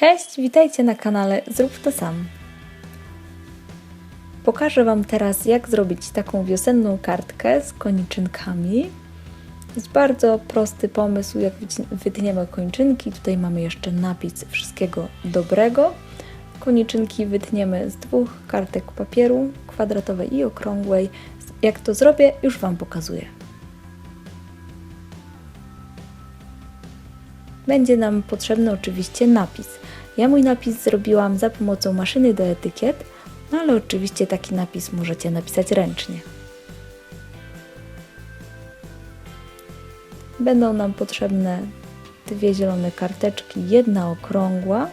Cześć, witajcie na kanale Zrób to sam. Pokażę Wam teraz, jak zrobić taką wiosenną kartkę z koniczynkami. Jest bardzo prosty pomysł, jak wytniemy kończynki. Tutaj mamy jeszcze napis wszystkiego dobrego. Koniczynki wytniemy z dwóch kartek papieru, kwadratowej i okrągłej. Jak to zrobię, już Wam pokazuję. Będzie nam potrzebny oczywiście napis. Ja mój napis zrobiłam za pomocą maszyny do etykiet, no ale oczywiście taki napis możecie napisać ręcznie. Będą nam potrzebne dwie zielone karteczki, jedna okrągła.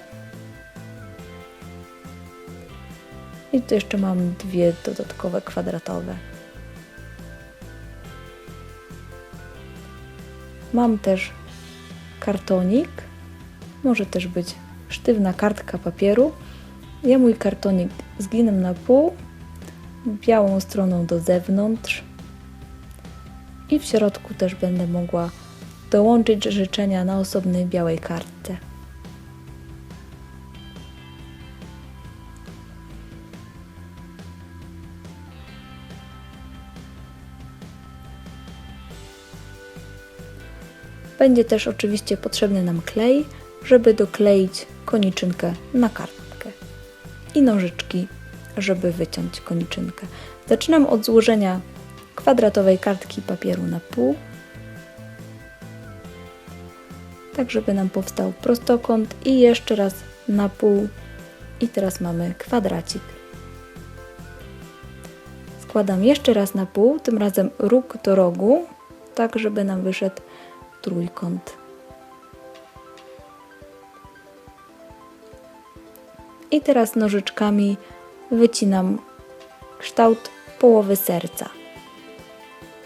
I tu jeszcze mam dwie dodatkowe kwadratowe. Mam też kartonik, może też być sztywna kartka papieru. Ja mój kartonik zginę na pół, białą stroną do zewnątrz i w środku też będę mogła dołączyć życzenia na osobnej białej kartce. Będzie też oczywiście potrzebny nam klej, żeby dokleić koniczynkę na kartkę i nożyczki, żeby wyciąć koniczynkę. Zaczynam od złożenia kwadratowej kartki papieru na pół, tak żeby nam powstał prostokąt i jeszcze raz na pół i teraz mamy kwadracik. Składam jeszcze raz na pół, tym razem róg do rogu, tak żeby nam wyszedł trójkąt. I teraz nożyczkami wycinam kształt połowy serca.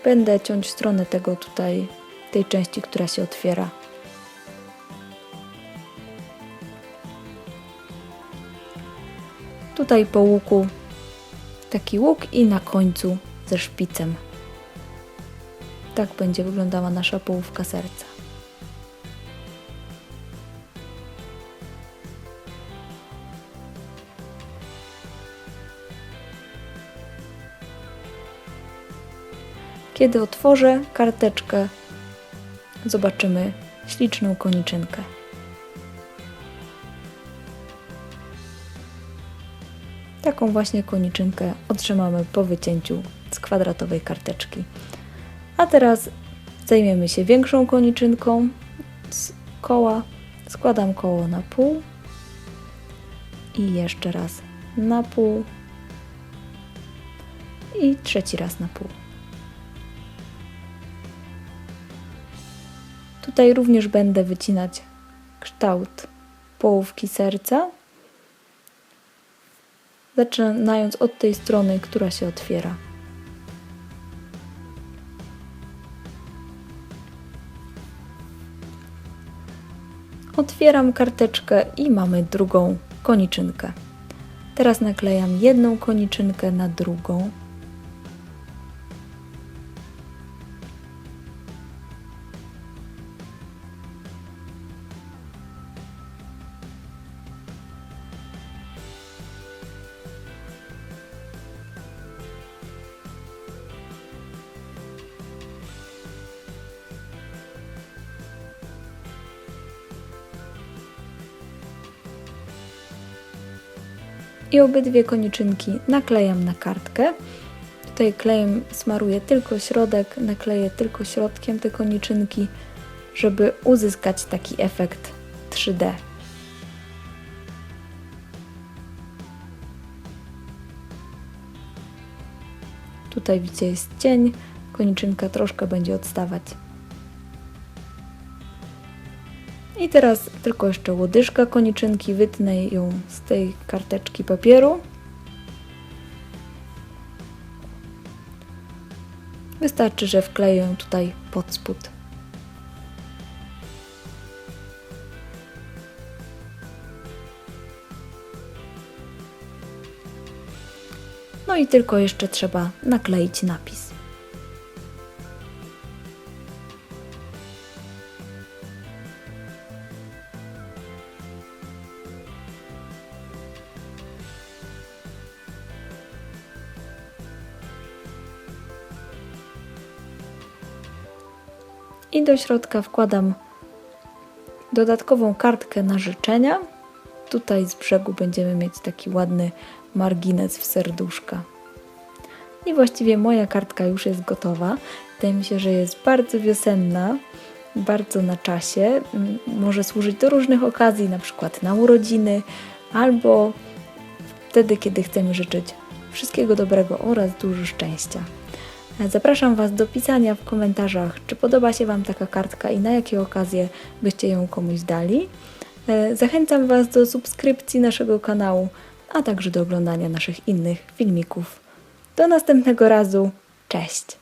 Będę ciąć stronę tego tutaj, tej części, która się otwiera. Tutaj po łuku taki łuk i na końcu ze szpicem. Tak będzie wyglądała nasza połówka serca. Kiedy otworzę karteczkę, zobaczymy śliczną koniczynkę. Taką właśnie koniczynkę otrzymamy po wycięciu z kwadratowej karteczki. A teraz zajmiemy się większą koniczynką z koła. Składam koło na pół i jeszcze raz na pół i trzeci raz na pół. Tutaj również będę wycinać kształt połówki serca, zaczynając od tej strony, która się otwiera. Otwieram karteczkę i mamy drugą koniczynkę. Teraz naklejam jedną koniczynkę na drugą. I obydwie koniczynki naklejam na kartkę. Tutaj klejem smaruję tylko środek, nakleję tylko środkiem te koniczynki, żeby uzyskać taki efekt 3D. Tutaj widzicie jest cień, koniczynka troszkę będzie odstawać. I teraz tylko jeszcze łodyżka koniczynki, wytnę ją z tej karteczki papieru. Wystarczy, że wkleję ją tutaj pod spód. No i tylko jeszcze trzeba nakleić napis. I do środka wkładam dodatkową kartkę na życzenia. Tutaj z brzegu będziemy mieć taki ładny margines w serduszka. I właściwie moja kartka już jest gotowa. Wydaje mi się, że jest bardzo wiosenna, bardzo na czasie. Może służyć do różnych okazji, na przykład na urodziny albo wtedy, kiedy chcemy życzyć wszystkiego dobrego oraz dużo szczęścia. Zapraszam Was do pisania w komentarzach, czy podoba się Wam taka kartka i na jakie okazje byście ją komuś dali. E, Zachęcam Was do subskrypcji naszego kanału, a także do oglądania naszych innych filmików. Do następnego razu. Cześć!